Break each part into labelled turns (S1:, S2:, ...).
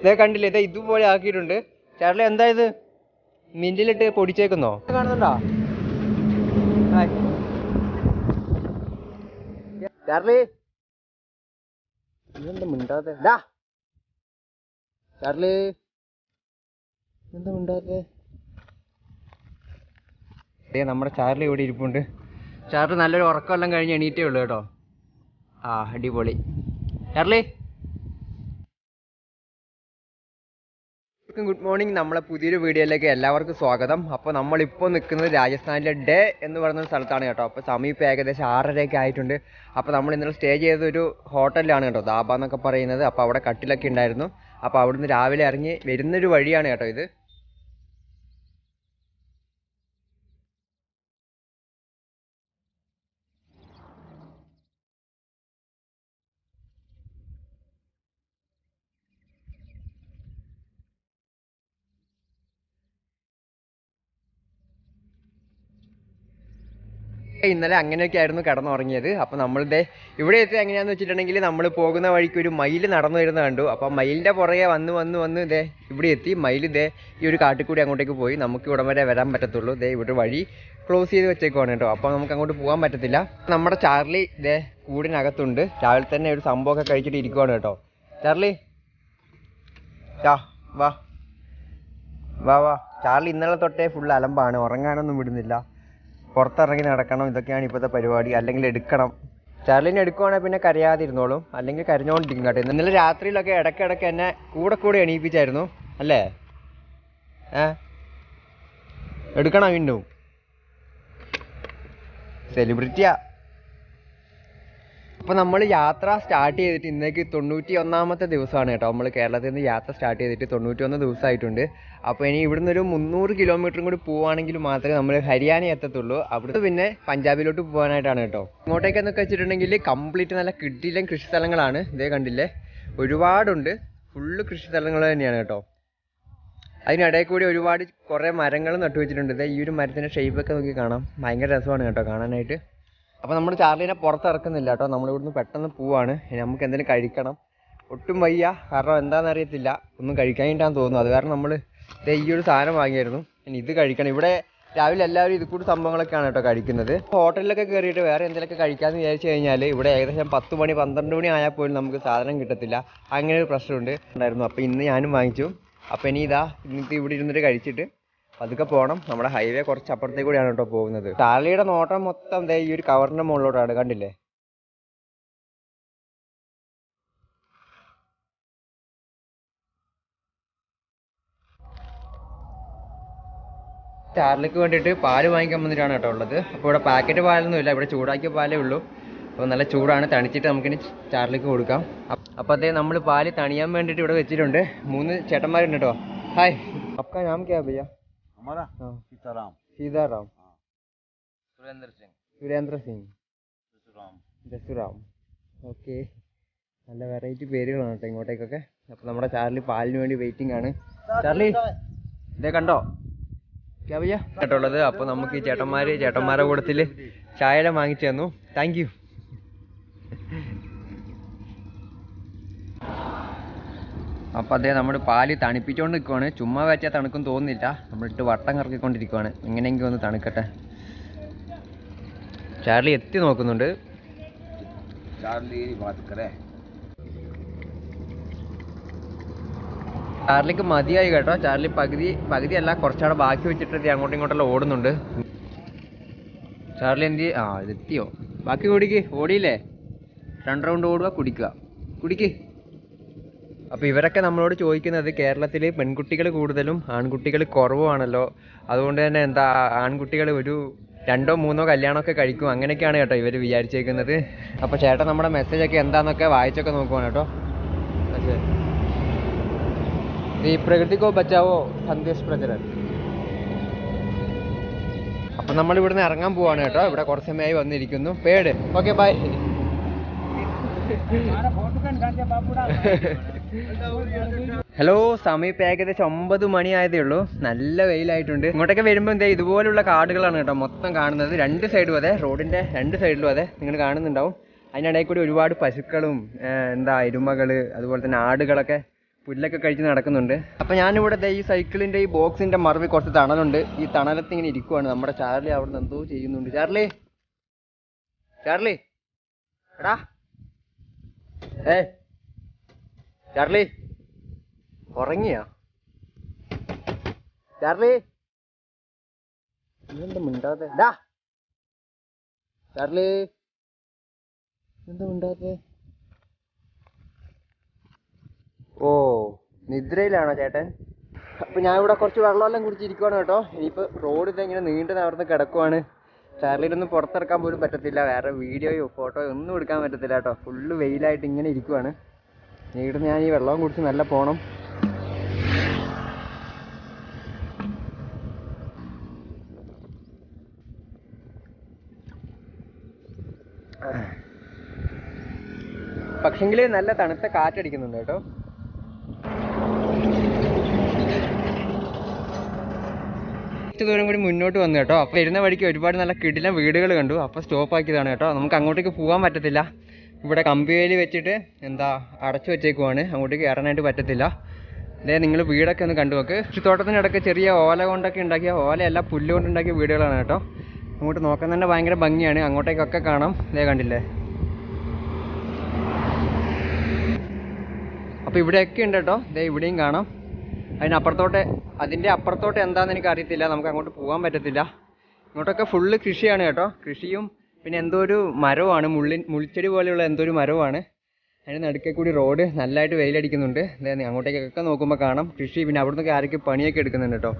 S1: ഇതേ കണ്ടില്ലേ ഇതേ ഇതുപോലെ ആക്കിയിട്ടുണ്ട്. ചേട്ടൻ എന്താ ഇത്? മിന്റിലിട്ട് പൊടിച്ചേക്കുന്നോ? കാണുന്നുണ്ടോ. ചാർലി ഇതെന്താ മിണ്ടാത്തെ? ഡാ ചാർലി എന്താ മിണ്ടാത്തെ? ദേ നമ്മുടെ ചാർലി ഇവിടെ ഇരിപ്പുണ്ട്. ചാർലി നല്ലൊരു ഉറക്കമെല്ലാം കഴിഞ്ഞ് എണീറ്റേ ഉള്ളൂ കേട്ടോ. ആ അടിപൊളി. ചാർലി? ഗുഡ് മോർണിംഗ് നമ്മളെ പുതിയൊരു വീഡിയോയിലേക്ക് എല്ലാവർക്കും സ്വാഗതം. അപ്പോൾ നമ്മളിപ്പോൾ നിൽക്കുന്നത് രാജസ്ഥാനിലെ ഡേ എന്ന് പറയുന്ന സ്ഥലത്താണ് കേട്ടോ. അപ്പോൾ സമീപം ഏകദേശം ആറരയൊക്കെ ആയിട്ടുണ്ട്. അപ്പോൾ നമ്മൾ ഇന്നലെ സ്റ്റേ ചെയ്തൊരു ഹോട്ടലിലാണ് കേട്ടോ ദാബ എന്നൊക്കെ പറയുന്നത്. അപ്പോൾ അവിടെ കട്ടിലൊക്കെ ഉണ്ടായിരുന്നു. അപ്പോൾ അവിടുന്ന് രാവിലെ ഇറങ്ങി വരുന്നൊരു വഴിയാണ് കേട്ടോ ഇത്. ഇന്നലെ അങ്ങനെയൊക്കെ ആയിരുന്നു കിടന്നുറങ്ങിയത് അപ്പോൾ നമ്മളിതേ ഇവിടെ എത്തി എങ്ങനെയാന്ന് വെച്ചിട്ടുണ്ടെങ്കിൽ നമ്മൾ പോകുന്ന വഴിക്ക് ഒരു മയിൽ നടന്നു വരുന്ന കണ്ടു. അപ്പോൾ മയിലിന്റെ പുറകെ വന്ന് വന്ന് വന്ന് ഇതേ ഇവിടെ എത്തി. മയിൽ ഇതേ ഈ ഒരു കാട്ടിക്കൂടി അങ്ങോട്ടേക്ക് പോയി. നമുക്ക് ഇവിടം വരെ വരാൻ പറ്റത്തുള്ളൂ. ഇതേ ഇവിടെ വഴി ക്ലോസ് ചെയ്ത് വെച്ചേക്കുവാണ് കേട്ടോ. അപ്പോൾ നമുക്ക് അങ്ങോട്ട് പോകാൻ പറ്റത്തില്ല. നമ്മുടെ ചാർലി ഇതേ കൂടിനകത്തുണ്ട്. രാവിലെ തന്നെ ഒരു സംഭവമൊക്കെ കഴിച്ചിട്ട് ഇരിക്കുവാണ് കേട്ടോ. ചാർലി. ചാ വാ. വാ വാ. ചാർലി ഇന്നലെ തൊട്ടേ ഫുൾ അലമ്പാണ്. ഉറങ്ങാനൊന്നും വിടുന്നില്ല. പുറത്തിറങ്ങി നടക്കണം ഇതൊക്കെയാണ് ഇപ്പോഴത്തെ പരിപാടി. അല്ലെങ്കിൽ എടുക്കണം. ചാർലിനെ എടുക്കുവാണെങ്കിൽ പിന്നെ കരയാതിരുന്നോളും. അല്ലെങ്കിൽ കരഞ്ഞോണ്ടിരിക്കും കേട്ടോ. ഇന്നലെ രാത്രിയിലൊക്കെ ഇടയ്ക്കിടയ്ക്ക് എന്നെ കൂടെ കൂടെ എണീപ്പിച്ചായിരുന്നു. അല്ലേ? ഏ? എടുക്കണം വീണ്ടും സെലിബ്രിറ്റിയാ അപ്പോൾ നമ്മൾ യാത്ര സ്റ്റാർട്ട് ചെയ്തിട്ട് ഇന്നേക്ക് തൊണ്ണൂറ്റി ഒന്നാമത്തെ ദിവസമാണ് കേട്ടോ. നമ്മൾ കേരളത്തിൽ നിന്ന് യാത്ര സ്റ്റാർട്ട് ചെയ്തിട്ട് തൊണ്ണൂറ്റി ഒന്ന് ദിവസമായിട്ടുണ്ട് അപ്പോൾ ഇനി ഇവിടുന്ന് ഒരു മുന്നൂറ് കിലോമീറ്ററും കൂടി പോവുകയാണെങ്കിൽ മാത്രമേ നമ്മൾ ഹരിയാന എത്തത്തുള്ളൂ. അവിടുത്തെ പിന്നെ പഞ്ചാബിലോട്ട് പോകാനായിട്ടാണ് കേട്ടോ. ഇങ്ങോട്ടേക്കെന്നൊക്കെ വെച്ചിട്ടുണ്ടെങ്കിൽ കംപ്ലീറ്റ് നല്ല കിട്ടിയിലും കൃഷി സ്ഥലങ്ങളാണ് ഇതേ കണ്ടില്ലേ? ഒരുപാടുണ്ട്. ഫുള്ള് കൃഷി സ്ഥലങ്ങൾ തന്നെയാണ് കേട്ടോ. അതിനിടയിൽ കൂടി ഒരുപാട് കുറേ മരങ്ങൾ നട്ടുവെച്ചിട്ടുണ്ട്. ഈ ഒരു മരത്തിന്റെ ഷേപ്പൊക്കെ നോക്കി കാണാം. ഭയങ്കര രസമാണ് കേട്ടോ കാണാനായിട്ട്. അപ്പോൾ നമ്മൾ ചാർലിനെ പുറത്തിറക്കുന്നില്ല കേട്ടോ. നമ്മളിവിടുന്ന് പെട്ടെന്ന് പോവാണ്. നമുക്ക് എന്തെങ്കിലും കഴിക്കണം. ഒട്ടും വയ്യ. കാരണം എന്താണെന്ന് അറിയത്തില്ല. ഒന്നും കഴിക്കാനായിട്ടാന്ന് തോന്നുന്നു. അത് കാരണം നമ്മൾ ഈ ഒരു സാധനം വാങ്ങിയായിരുന്നു. ഇനി ഇത് കഴിക്കണം. ഇവിടെ രാവിലെ എല്ലാവരും ഇത് കൂടി സംഭവങ്ങളൊക്കെയാണ് കേട്ടോ കഴിക്കുന്നത്. ഹോട്ടലിലൊക്കെ കയറിയിട്ട് വേറെ എന്തെങ്കിലുമൊക്കെ കഴിക്കാമെന്ന് വിചാരിച്ചു കഴിഞ്ഞാൽ ഇവിടെ ഏകദേശം പത്ത് മണി പന്ത്രണ്ട് മണി ആയാൽ പോലും നമുക്ക് സാധനം കിട്ടത്തില്ല. അങ്ങനെ ഒരു പ്രശ്നമുണ്ട്. ഉണ്ടായിരുന്നു. അപ്പോൾ ഇന്ന് ഞാനും വാങ്ങിച്ചു. അപ്പോൾ ഇനി ഇതാ ഇന്നിട്ട് ഇവിടെ ഇരുന്നിട്ട് കഴിച്ചിട്ട് പതുക്കെ പോകണം നമ്മുടെ ഹൈവേ കുറച്ച് അപ്പുറത്തേക്ക് കൂടിയാണ് കേട്ടോ പോകുന്നത്. ചാർലിയുടെ നോട്ടം മൊത്തം ദേ ഈ ഒരു കവറിന്റെ മുകളിലോട്ടാണ്. കണ്ടില്ലേ? ചാർലിക്ക് വേണ്ടിയിട്ട് പാൽ വാങ്ങിക്കാൻ വന്നിട്ടാണ് കേട്ടോ ഉള്ളത്. അപ്പോൾ ഇവിടെ പാക്കറ്റ് പാലൊന്നും ഇല്ല. ഇവിടെ ചൂടാക്കിയ പാലേ ഉള്ളൂ. അപ്പോൾ നല്ല ചൂടാണ്. തണിച്ചിട്ട് നമുക്കിനി ചാർലിക്ക് കൊടുക്കാം. അപ്പോൾ അതേ നമ്മൾ പാൽ തണിയാൻ വേണ്ടിയിട്ട് ഇവിടെ വെച്ചിട്ടുണ്ട്. മൂന്ന് ചേട്ടന്മാരുണ്ട് കേട്ടോ. ഹായ് അപ്പം ഞാൻ ക്യാ ഭയ്യ
S2: हमारा
S1: हाँ
S2: सीताराम
S1: സീതാറാം
S2: सुरेंद्र सिंह
S1: സുരേന്ദ്ര സിംഗ്
S2: ससुराम
S1: ജസുറാം ഓക്കെ നല്ല വെറൈറ്റി പേരുകളാണ് കേട്ടോ ഇങ്ങോട്ടേക്കൊക്കെ അപ്പോൾ നമ്മുടെ ചാർലി പാലിന് വേണ്ടി വെയിറ്റിംഗ് ആണ് ചാർലി ഇതേ കണ്ടോ ക്യാ ഭയ്യ കേട്ടുള്ളത് അപ്പോൾ നമുക്ക് ഈ ചേട്ടന്മാർ ചേട്ടന്മാരുടെ കൂട്ടത്തിൽ ചായയുടെ വാങ്ങിച്ചു തന്നു താങ്ക് അപ്പോൾ അതേ നമ്മൾ പാൽ തണുപ്പിച്ചുകൊണ്ട് നിൽക്കുവാണ് ചുമ്മാ വെച്ചാൽ തണുക്കും തോന്നുന്നില്ല. നമ്മളിട്ട് വട്ടം കറക്കിക്കൊണ്ടിരിക്കുവാണ്. എങ്ങനെയെങ്കിലും ഒന്ന് തണുക്കട്ടെ. ചാർലി എത്തി നോക്കുന്നുണ്ട്. ചാർലിക്ക് മതിയായി കേട്ടോ. ചാർലി പകുതി പകുതിയല്ല കുറച്ചാടെ ബാക്കി വെച്ചിട്ട് അങ്ങോട്ടും ഇങ്ങോട്ടെല്ലാം ഓടുന്നുണ്ട്. ചാർലി എന്തി ആ ഇതെത്തിയോ? ബാക്കി കുടിക്ക് ഓടിയില്ലേ? രണ്ട് റൗണ്ട് ഓടുക കുടിക്കുക. കുടിക്ക്. അപ്പോൾ ഇവരൊക്കെ നമ്മളോട് ചോദിക്കുന്നത് കേരളത്തിൽ പെൺകുട്ടികൾ കൂടുതലും ആൺകുട്ടികൾ കുറവുമാണല്ലോ അതുകൊണ്ട് തന്നെ എന്താ ആൺകുട്ടികൾ ഒരു രണ്ടോ മൂന്നോ കല്യാണമൊക്കെ കഴിക്കും. അങ്ങനെയൊക്കെയാണ് കേട്ടോ ഇവർ വിചാരിച്ചേക്കുന്നത്. അപ്പോൾ ചേട്ടൻ നമ്മുടെ മെസ്സേജൊക്കെ എന്താണെന്നൊക്കെ വായിച്ചൊക്കെ നോക്കുവാണ് കേട്ടോ. ഈ പ്രകൃതിക്കോ ബച്ചാവോ സന്ദേശ് പ്രചരൻ. അപ്പൊ നമ്മൾ ഇവിടുന്ന് ഇറങ്ങാൻ പോവാണ് കേട്ടോ. ഇവിടെ കുറച്ച് സമയമായി വന്നിരിക്കുന്നു. പേട്. ഓക്കെ ബൈ ഹലോ സമയം ഇപ്പം ഏകദേശം ഒമ്പത് മണി ആയതേ ഉള്ളൂ. നല്ല വെയിലായിട്ടുണ്ട്. ഇങ്ങോട്ടൊക്കെ വരുമ്പോൾ എന്താ ഇതുപോലുള്ള കാടുകളാണ് കേട്ടോ മൊത്തം കാണുന്നത്. രണ്ട് സൈഡും അതെ റോഡിന്റെ രണ്ട് സൈഡിലും അതെ. നിങ്ങൾ കാണുന്നുണ്ടാവും. അതിനിടയിൽ കൂടി ഒരുപാട് പശുക്കളും എന്താ എരുമകൾ അതുപോലെ തന്നെ ആടുകളൊക്കെ പുല്ലൊക്കെ കഴിച്ച് നടക്കുന്നുണ്ട്. അപ്പോൾ ഞാനിവിടെ ഈ സൈക്കിളിന്റെ ഈ ബോക്സിന്റെ മറവിൽ കുറച്ച് തണലുണ്ട്. ഈ തണലത്ത് ഇങ്ങനെ ഇരിക്കുവാണ്. നമ്മുടെ ചാർലി അവിടെ നിന്ന് എന്തോ ചെയ്യുന്നുണ്ട്. ചാർലി! ചാർലി! എടാ! ഏ? ചാർലി? ഉറങ്ങിയോ? ചാർലി? എന്താ മിണ്ടാതെ? ഡാ. ചാർലി? എന്താ മിണ്ടാതെ? ഓ നിദ്രയിലാണോ ചേട്ടൻ? അപ്പൊ ഞാൻ ഇവിടെ കുറച്ച് വെള്ളമെല്ലാം കുടിച്ചിരിക്കുവാണ് കേട്ടോ. ഇനിയിപ്പോ റോഡ് ഇതെങ്ങനെ നീണ്ടു നിവർന്ന് കിടക്കുവാണ്. ചാർലിയിലൊന്നും പുറത്തിറക്കാൻ പോലും പറ്റത്തില്ല. വേറെ വീഡിയോയോ ഫോട്ടോയോ ഒന്നും എടുക്കാൻ പറ്റത്തില്ല കേട്ടോ. ഫുള്ള് വെയിലായിട്ട് ഇങ്ങനെ ഇരിക്കുവാണ്. ഇവിടുന്ന് ഞാൻ ഈ വെള്ളവും കുടിച്ച് നല്ല പോണം. പക്ഷെങ്കിൽ നല്ല തണുത്ത കാറ്റടിക്കുന്നുണ്ട് കേട്ടോ. കുറച്ച് ദൂരം കൂടി മുന്നോട്ട് വന്നു കേട്ടോ. അപ്പോൾ വരുന്ന വഴിക്ക് ഒരുപാട് നല്ല കിടിലം വീടുകൾ കണ്ടു. അപ്പോൾ സ്റ്റോപ്പ് ആക്കിയതാണ് കേട്ടോ. നമുക്ക് അങ്ങോട്ടേക്ക് പോകാൻ പറ്റത്തില്ല. ഇവിടെ കമ്പിവേലി വെച്ചിട്ട് എന്താ അടച്ചു വെച്ചേക്കുവാണ്. അങ്ങോട്ടേക്ക് ഇറങ്ങാനായിട്ട് പറ്റത്തില്ല. അതേ നിങ്ങൾ വീടൊക്കെ ഒന്ന് കണ്ടു നോക്ക്. കൃഷിത്തോട്ടത്തിനിടയ്ക്ക് ചെറിയ ഓല കൊണ്ടൊക്കെ ഉണ്ടാക്കിയ ഓലയല്ല പുല്ല് കൊണ്ടുണ്ടാക്കിയ വീടുകളാണ് കേട്ടോ. അങ്ങോട്ട് നോക്കാൻ തന്നെ ഭയങ്കര ഭംഗിയാണ്. അങ്ങോട്ടേക്കൊക്കെ കാണാം. ഇതേ കണ്ടില്ലേ? അപ്പോൾ ഇവിടെയൊക്കെ ഉണ്ട് കേട്ടോ. ഇതേ ഇവിടെയും കാണാം. അതിനപ്പുറത്തോട്ട് അതിന്റെ അപ്പുറത്തോട്ട് എന്താണെന്ന് എനിക്ക് അറിയത്തില്ല. നമുക്ക് അങ്ങോട്ട് പോകാൻ പറ്റത്തില്ല. ഇങ്ങോട്ടൊക്കെ ഫുള്ള് കൃഷിയാണ് കേട്ടോ. കൃഷിയും പിന്നെ എന്തോ ഒരു മരമാണ് മുള്ളിൻ മുൾച്ചെടി പോലെയുള്ള എന്തോ ഒരു മരമാണ് അതിന് നടുക്കേ കൂടി റോഡ് നല്ലതായിട്ട് വെയിലടിക്കുന്നുണ്ട്. അതായത് അങ്ങോട്ടേക്കൊക്കെ നോക്കുമ്പോൾ കാണാം. കൃഷി പിന്നെ അവിടുന്ന് ആരൊക്കെ പണിയൊക്കെ എടുക്കുന്നുണ്ട് കേട്ടോ.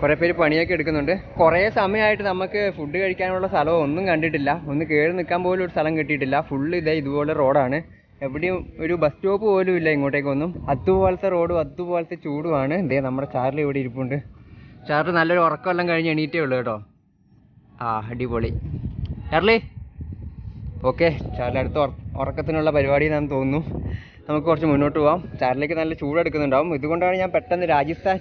S1: കുറേ പേര് പണിയൊക്കെ എടുക്കുന്നുണ്ട്. കുറേ സമയമായിട്ട് നമുക്ക് ഫുഡ് കഴിക്കാനുള്ള സ്ഥലമോ ഒന്നും കണ്ടിട്ടില്ല. ഒന്ന് കയറി നിൽക്കാൻ പോലും ഒരു സ്ഥലം കിട്ടിയിട്ടില്ല. ഫുള്ള് ഇതേ ഇതുപോലെ റോഡാണ് എവിടെയും ഒരു ബസ് സ്റ്റോപ്പ് പോലും ഇല്ല ഇങ്ങോട്ടേക്കൊന്നും. അതുപോലത്തെ റോഡും അതുപോലത്തെ ചൂടുമാണ് ഇതേ നമ്മുടെ ചാറിൽ ഇവിടെ ഇരിപ്പുണ്ട്. ചാർലി നല്ലൊരു ഉറക്കമെല്ലാം കഴിഞ്ഞ് എണീറ്റേ ഉള്ളൂ കേട്ടോ. ആ അടിപൊളി. ചാർലി? ഓക്കെ ചാർലി അടുത്ത ഉറ- ഉറക്കത്തിനുള്ള പരിപാടി എന്നാന്ന് തോന്നുന്നു. നമുക്ക് കുറച്ച് മുന്നോട്ട് പോവാം. ചാർലിക്ക് നല്ല ചൂടെടുക്കുന്നുണ്ടാവും ഇതുകൊണ്ടാണ് ഞാൻ പെട്ടെന്ന് രാജസ്ഥാൻ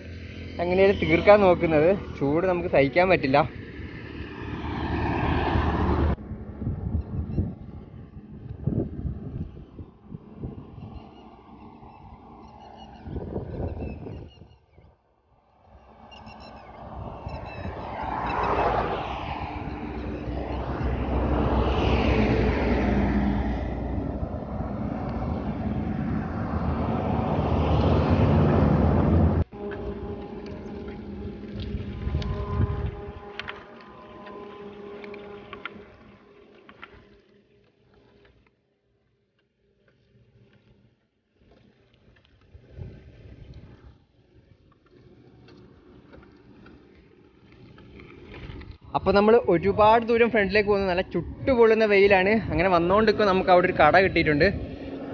S1: അങ്ങനെയൊരു തീർക്കാൻ നോക്കുന്നത്. ചൂട് നമുക്ക് സഹിക്കാൻ പറ്റില്ല. അപ്പോൾ നമ്മൾ ഒരുപാട് ദൂരം ഫ്രണ്ടിലേക്ക് പോകുന്നു. നല്ല ചുട്ടുപൊള്ളുന്ന വെയിലാണ്. അങ്ങനെ വന്നുകൊണ്ടിരിക്കും നമുക്ക് അവിടെ ഒരു കട കിട്ടിയിട്ടുണ്ട്.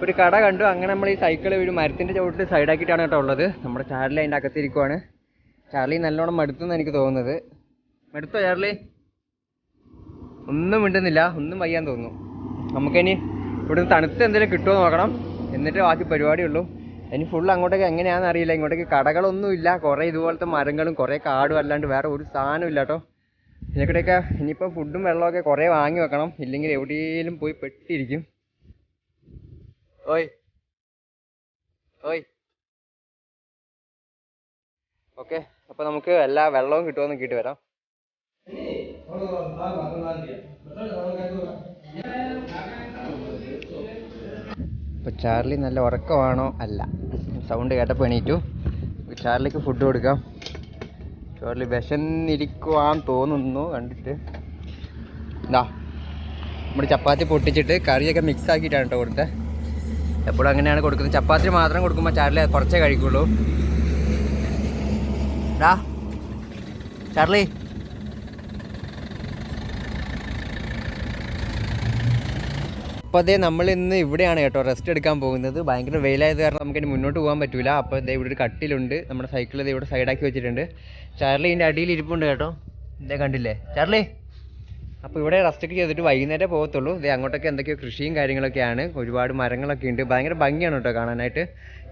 S1: ഒരു കട കണ്ടു. അങ്ങനെ നമ്മൾ ഈ സൈക്കിൾ ഒരു മരത്തിന്റെ ചുവട്ടിൽ സൈഡാക്കിയിട്ടാണ് കേട്ടോ ഉള്ളത്. നമ്മുടെ ചാർലി അതിന്റെ അകത്തിരിക്കുവാണ് ചാർലി നല്ലോണം മടുത്തെന്ന് എനിക്ക് തോന്നുന്നത്. മടുത്തോ ചാർലി? ഒന്നും മിണ്ടുന്നില്ല. ഒന്നും വയ്യാൻ തോന്നുന്നു. നമുക്കിനി ഇവിടുന്ന് തണുത്ത് എന്തെങ്കിലും കിട്ടുമോ നോക്കണം. എന്നിട്ട് ബാക്കി പരിപാടിയുള്ളൂ ഇനി ഫുൾ അങ്ങോട്ടേക്ക് എങ്ങനെയാണെന്ന് അറിയില്ല. ഇങ്ങോട്ടേക്ക് കടകളൊന്നും ഇല്ല കുറേ ഇതുപോലത്തെ മരങ്ങളും കുറേ കാടും അല്ലാണ്ട് വേറെ ഒരു സാധനം ഇല്ല കേട്ടോ. ഇതിനെക്കൂടെയൊക്കെ ഇനിയിപ്പോൾ ഫുഡും വെള്ളമൊക്കെ കുറേ വാങ്ങി വെക്കണം. ഇല്ലെങ്കിൽ എവിടെയെങ്കിലും പോയി പെട്ടിരിക്കും. ഓയ്. ഓയ്. ഓക്കെ. അപ്പോൾ നമുക്ക് എല്ലാ വെള്ളവും കിട്ടുമെന്ന് കിട്ടി വരാം. ഇപ്പോൾ ചാർലി നല്ല ഉറക്കമാണോ? അല്ല. സൗണ്ട് കേട്ടപ്പോൾ എണീറ്റു. ചാർലിക്ക് ഫുഡ് കൊടുക്കാം. ചാർലി വിശന്നിരിക്കുവാൻ തോന്നുന്നു കണ്ടിട്ട്. എന്താ നമ്മൾ ചപ്പാത്തി പൊട്ടിച്ചിട്ട് കറിയൊക്കെ മിക്സ് ആക്കിയിട്ടാണ് കേട്ടോ കൊടുത്തത് എപ്പോഴും അങ്ങനെയാണ് കൊടുക്കുന്നത്. ചപ്പാത്തി മാത്രം കൊടുക്കുമ്പോൾ ചാർലി കുറച്ചേ കഴിക്കുള്ളൂ. ഡാ ചാർലി. അപ്പോൾ അതേ നമ്മൾ ഇന്ന് ഇവിടെയാണ് കേട്ടോ റെസ്റ്റ് എടുക്കാൻ പോകുന്നത്. ഭയങ്കര വെയിലായത് കാരണം നമുക്ക് ഇനി മുന്നോട്ട് പോകാൻ പറ്റില്ല അപ്പോൾ ഇതേ ഇവിടെ ഒരു കട്ടിലുണ്ട്. നമ്മുടെ സൈക്കിൾ ഇതേ ഇവിടെ സൈഡാക്കി വെച്ചിട്ടുണ്ട്. ചാർലി ഇതിന്റെ അടിയിൽ ഇരിപ്പുണ്ട് കേട്ടോ. ഇതേ കണ്ടില്ലേ? ചാർലി? അപ്പോൾ ഇവിടെ റെസ്റ്റ് ഒക്കെ ചെയ്തിട്ട് വൈകുന്നേരം പോകത്തുള്ളൂ. ഇതേ അങ്ങോട്ടൊക്കെ എന്തൊക്കെയോ കൃഷിയും കാര്യങ്ങളൊക്കെയാണ്. ഒരുപാട് മരങ്ങളൊക്കെ ഉണ്ട്. ഭയങ്കര ഭംഗിയാണ് കേട്ടോ കാണാനായിട്ട്.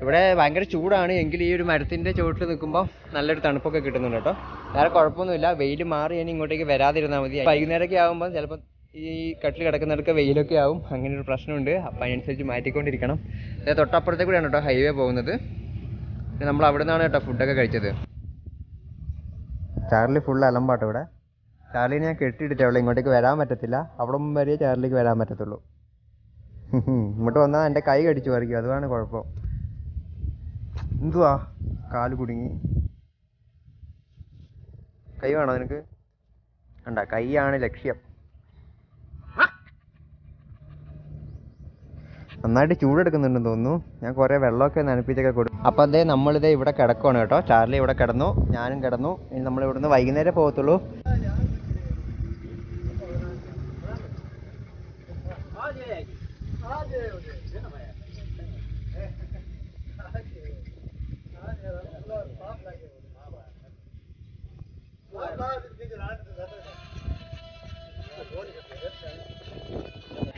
S1: ഇവിടെ ഭയങ്കര ചൂടാണ്. എങ്കിൽ ഈ ഒരു മരത്തിന്റെ ചുവട്ടിൽ നിൽക്കുമ്പോൾ നല്ലൊരു തണുപ്പൊക്കെ കിട്ടുന്നുണ്ട് കേട്ടോ. വേറെ കുഴപ്പമൊന്നുമില്ല. വെയിൽ മാറി ഇനി ഇങ്ങോട്ടേക്ക് വരാതിരുന്നാൽ മതി. വൈകുന്നേരമൊക്കെ ആകുമ്പോൾ ചിലപ്പോൾ ഈ കട്ടിൽ കിടക്കുന്നിടക്ക് വെയിലൊക്കെ ആവും. അങ്ങനെ ഒരു പ്രശ്നമുണ്ട്. അപ്പം അതിനനുസരിച്ച് മാറ്റിക്കൊണ്ടിരിക്കണം. അതായത് തൊട്ടപ്പുറത്തെ കൂടെയാണ് കേട്ടോ ഹൈവേ പോകുന്നത്. നമ്മൾ അവിടെ നിന്നാണ് കേട്ടോ ഫുഡൊക്കെ കഴിച്ചത്. ചാർലി ഫുൾ അലമ്പാട്ടോ ഇവിടെ? ചാർലിനെ ഞാൻ കെട്ടിയിട്ടിട്ട് അവളെ ഇങ്ങോട്ടേക്ക് വരാൻ പറ്റത്തില്ല. അവിടെ വരെ ചാർലിക്ക് വരാൻ പറ്റത്തുള്ളൂ. ഇങ്ങോട്ട് വന്നാൽ എന്റെ കൈ കടിച്ചു പറിക്കും. അതാണ് കുഴപ്പം. എന്തുവാ? കാൽ കുടുങ്ങി. കൈ വേണോ നിനക്ക്? കണ്ട കൈയാണ് ലക്ഷ്യം. നന്നായിട്ട് ചൂടെടുക്കുന്നുണ്ടെന്ന് തോന്നുന്നു. ഞാൻ കുറേ വെള്ളമൊക്കെ നനപ്പിച്ചൊക്കെ കൊടുക്കും അപ്പം അതേ നമ്മളിതേ ഇവിടെ കിടക്കുവാണ് കേട്ടോ. ചാർലി ഇവിടെ കിടന്നു ഞാനും കിടന്നു. ഇനി നമ്മൾ ഇവിടുന്ന് വൈകുന്നേരം പോകത്തുള്ളൂ.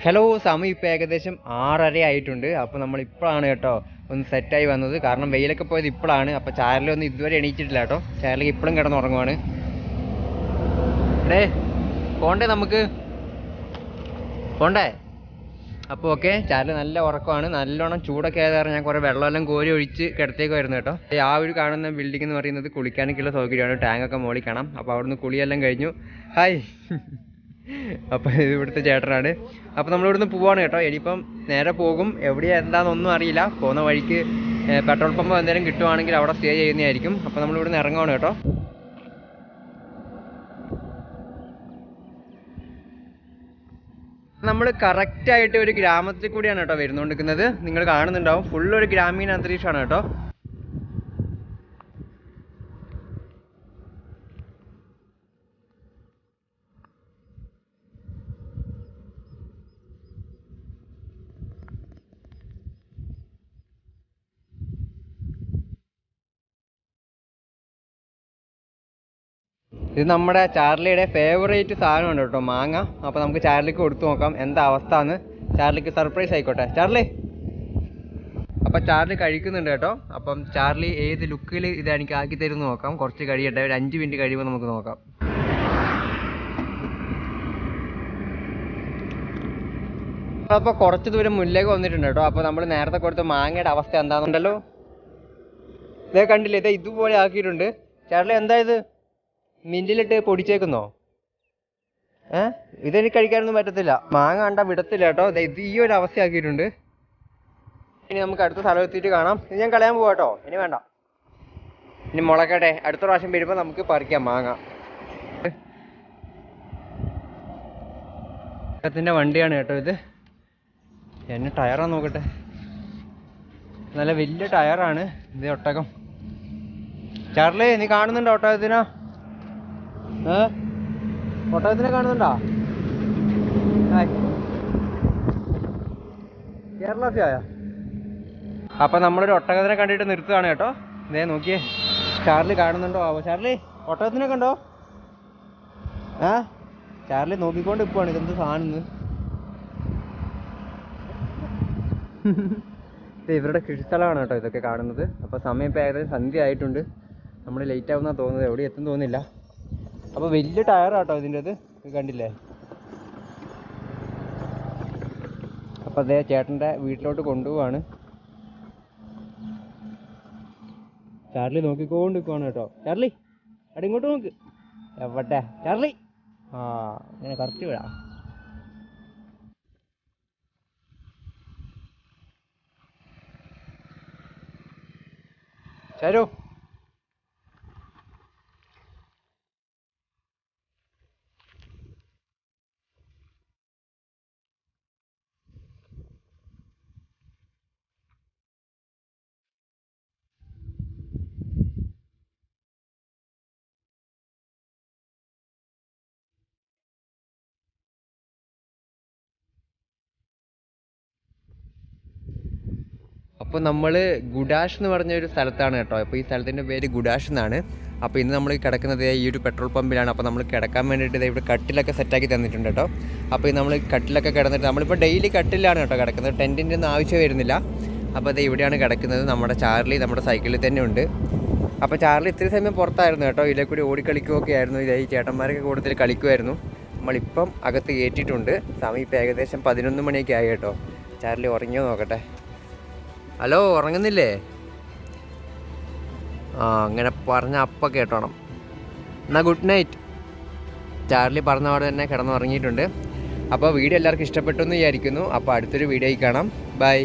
S1: ഹലോ സമയം ഇപ്പം ഏകദേശം ആറര ആയിട്ടുണ്ട്. അപ്പോൾ നമ്മൾ ഇപ്പോഴാണ് കേട്ടോ ഒന്ന് സെറ്റായി വന്നത്. കാരണം വെയിലൊക്കെ പോയത് ഇപ്പോഴാണ്. അപ്പോൾ ചാരലൊന്നും ഇതുവരെ എണീറ്റിട്ടില്ല കേട്ടോ. ചാരലിൽ ഇപ്പോഴും കിടന്നുറങ്ങുവാണ്. ഡേ പോണ്ടേ നമുക്ക്? പോണ്ടേ? അപ്പോൾ ഓക്കെ ചാരൽ നല്ല ഉറക്കമാണ്. നല്ലോണം ചൂടൊക്കെ ആയതാണ് ഞാൻ കുറേ വെള്ളമെല്ലാം കോരി ഒഴിച്ച് കിടത്തേക്കുമായിരുന്നു കേട്ടോ. ആ ഒരു കാണുന്ന ബിൽഡിംഗ് എന്ന് പറയുന്നത് കുളിക്കാനൊക്കെയുള്ള സൗകര്യമാണ്. ടാങ്കൊക്കെ മോളിൽ കാണാം. അപ്പോൾ അവിടുന്ന് കുളിയെല്ലാം കഴിഞ്ഞു. ഹായ് അപ്പോൾ ഇവിടുത്തെ ചേട്ടനാണ്. അപ്പോൾ നമ്മൾ ഇവിടുന്ന് പോവാണ് കേട്ടോ. ഇനിയിപ്പം നേരെ പോകും. എവിടെയാ എന്താണെന്നൊന്നും അറിയില്ല. പോകുന്ന വഴിക്ക് പെട്രോൾ പമ്പ് എന്തെങ്കിലും കിട്ടുവാണെങ്കിൽ അവിടെ സ്റ്റേ ചെയ്യുന്നതായിരിക്കും. അപ്പോൾ നമ്മൾ ഇവിടുന്ന് ഇറങ്ങുവാണ് കേട്ടോ. നമ്മൾ കറക്റ്റായിട്ട് ഒരു ഗ്രാമത്തിൽ കൂടിയാണ് കേട്ടോ വരുന്നുകൊണ്ടിരിക്കുന്നത് നിങ്ങൾ കാണുന്നുണ്ടാവും. ഫുൾ ഒരു ഗ്രാമീണ അന്തരീക്ഷമാണ് കേട്ടോ. ഇത് നമ്മുടെ ചാർലിയുടെ ഫേവറേറ്റ് സാധനമാണ് കേട്ടോ മാങ്ങ. അപ്പോൾ നമുക്ക് ചാർലിക്ക് കൊടുത്തു നോക്കാം എന്താ അവസ്ഥ എന്ന് ചാർലിക്ക് സർപ്രൈസ് ആയിക്കോട്ടെ. ചാർലി. അപ്പോൾ ചാർലി കഴിക്കുന്നുണ്ട് കേട്ടോ. അപ്പം ചാർലി ഏത് ലുക്കിൽ ഇത് എനിക്ക് ആക്കി തരുമെന്ന് നോക്കാം. കുറച്ച് കഴിയട്ടെ ഒരു അഞ്ച് മിനിറ്റ് കഴിയുമ്പോൾ നമുക്ക് നോക്കാം. അപ്പോൾ കുറച്ച് ദൂരം മുന്നിലേക്ക് വന്നിട്ടുണ്ട് കേട്ടോ. അപ്പോൾ നമ്മൾ നേരത്തെ കൊടുത്ത മാങ്ങയുടെ അവസ്ഥ എന്താണെന്നുണ്ടല്ലോ? ഇതേ കണ്ടില്ലേ ഇതേ ഇതുപോലെ ആക്കിയിട്ടുണ്ട്. ചാർലി എന്താ ഇത്? മിന്റിലിട്ട് പൊടിച്ചേക്കുന്നോ? ഏ? ഇതെനിക്ക് കഴിക്കാനൊന്നും പറ്റത്തില്ല. മാങ്ങ കണ്ട വിടത്തില്ല കേട്ടോ. ഇത് ഈ ഒരു അവസ്ഥയാക്കിയിട്ടുണ്ട്. ഇനി നമുക്ക് അടുത്ത സ്ഥലം എത്തിയിട്ട് കാണാം. ഇനി ഞാൻ കളയാൻ പോവാ കേട്ടോ. ഇനി വേണ്ട. ഇനി മുളക്കട്ടെ. അടുത്ത പ്രാവശ്യം വരുമ്പോൾ നമുക്ക് പറിക്കാം മാങ്ങ. ത്തിന്റെ വണ്ടിയാണ് കേട്ടോ ഇത്. എന്നെ ടയറാണ് നോക്കട്ടെ. നല്ല വലിയ ടയറാണ് ഇത് ഒട്ടകം. ചാർലേ നീ കാണുന്നുണ്ടോ ഒട്ടകത്തിനാ? ഏ? ഒട്ടകത്തിനെ കാണുന്നുണ്ടോ? ഹായ്. കേരള ആയ? അപ്പൊ നമ്മളൊരു ഒട്ടകത്തിനെ കണ്ടിട്ട് നിർത്തുകയാണ് കേട്ടോ. ഇതേ നോക്കിയേ. ചാർലി കാണുന്നുണ്ടോ? ആവോ ചാർലി? ഒട്ടകത്തിനെ കണ്ടോ? ആ ചാർലി നോക്കിക്കൊണ്ട് ഇപ്പാണ് ഇതെന്ത് സാധനം ഇവരുടെ കൃഷിസ്ഥലമാണ് കേട്ടോ ഇതൊക്കെ കാണുന്നത്. അപ്പോൾ സമയം ഇപ്പോൾ ഏകദേശം സന്ധ്യ ആയിട്ടുണ്ട് നമ്മൾ ലേറ്റ് ആവുന്ന തോന്നുന്നത്. എവിടെ എത്തും തോന്നുന്നില്ല. അപ്പോൾ വലിയ ടയറാട്ടോ ഇതിന്റെ ഇത് ഇത് കണ്ടില്ലേ? അപ്പോൾ അതേ ചേട്ടന്റെ വീട്ടിലോട്ട് കൊണ്ടുപോവാണ്. ചാർലി നോക്കിക്കൊണ്ട് നിൽക്കുവാണ് കേട്ടോ. ചാർലി അവിടെ ഇങ്ങോട്ട് നോക്ക്. എവിടെ? ചാർലി. ആ ഇങ്ങനെ കറക്റ്റ് വിടാം. ചാരു. അപ്പോൾ നമ്മൾ ഗുഡാഷ് എന്ന് പറഞ്ഞ ഒരു സ്ഥലത്താണ് കേട്ടോ. അപ്പോൾ ഈ സ്ഥലത്തിന്റെ പേര് ഗുഡാഷ് എന്നാണ്. അപ്പോൾ ഇന്ന് നമ്മൾ കിടക്കുന്നത് ഈ ഒരു പെട്രോൾ പമ്പിലാണ്. അപ്പോൾ നമ്മൾ കിടക്കാൻ വേണ്ടിയിട്ട് ഇവിടെ കട്ടിലൊക്കെ സെറ്റാക്കി തന്നിട്ടുണ്ട് കേട്ടോ. അപ്പോൾ ഈ നമ്മൾ കട്ടിലൊക്കെ കിടന്നിട്ട് നമ്മളിപ്പോൾ ഡെയിലി കട്ടിലാണ് കേട്ടോ കിടക്കുന്നത്. ടെന്റിന്റെ ഒന്നും ആവശ്യം വരുന്നില്ല. അപ്പോൾ അത് ഇവിടെയാണ് കിടക്കുന്നത്. നമ്മുടെ ചാർലി നമ്മുടെ സൈക്കിളിൽ തന്നെ ഉണ്ട്. അപ്പോൾ ചാർലി ഇത്ര സമയം പുറത്തായിരുന്നു കേട്ടോ. ഇതിലെ കൂടി ഓടിക്കളിക്കുകയൊക്കെ ആയിരുന്നു. ഇതായി ചേട്ടന്മാരൊക്കെ കൂടുതൽ കളിക്കുമായിരുന്നു. നമ്മളിപ്പം അകത്ത് കയറ്റിയിട്ടുണ്ട് സമയം ഇപ്പം ഏകദേശം പതിനൊന്ന് മണിയൊക്കെ ആയി കേട്ടോ. ചാർലി ഉറങ്ങിയോ നോക്കട്ടെ. ഹലോ ഉറങ്ങുന്നില്ലേ? ആ അങ്ങനെ പറഞ്ഞ അപ്പം കേട്ടോണം. എന്നാൽ ഗുഡ് നൈറ്റ് ചാർലി പറഞ്ഞ അവിടെ തന്നെ കിടന്നുറങ്ങിയിട്ടുണ്ട്. അപ്പോൾ വീഡിയോ എല്ലാവർക്കും ഇഷ്ടപ്പെട്ടു എന്ന് വിചാരിക്കുന്നു. അപ്പോൾ അടുത്തൊരു വീഡിയോയിൽ കാണാം. ബൈ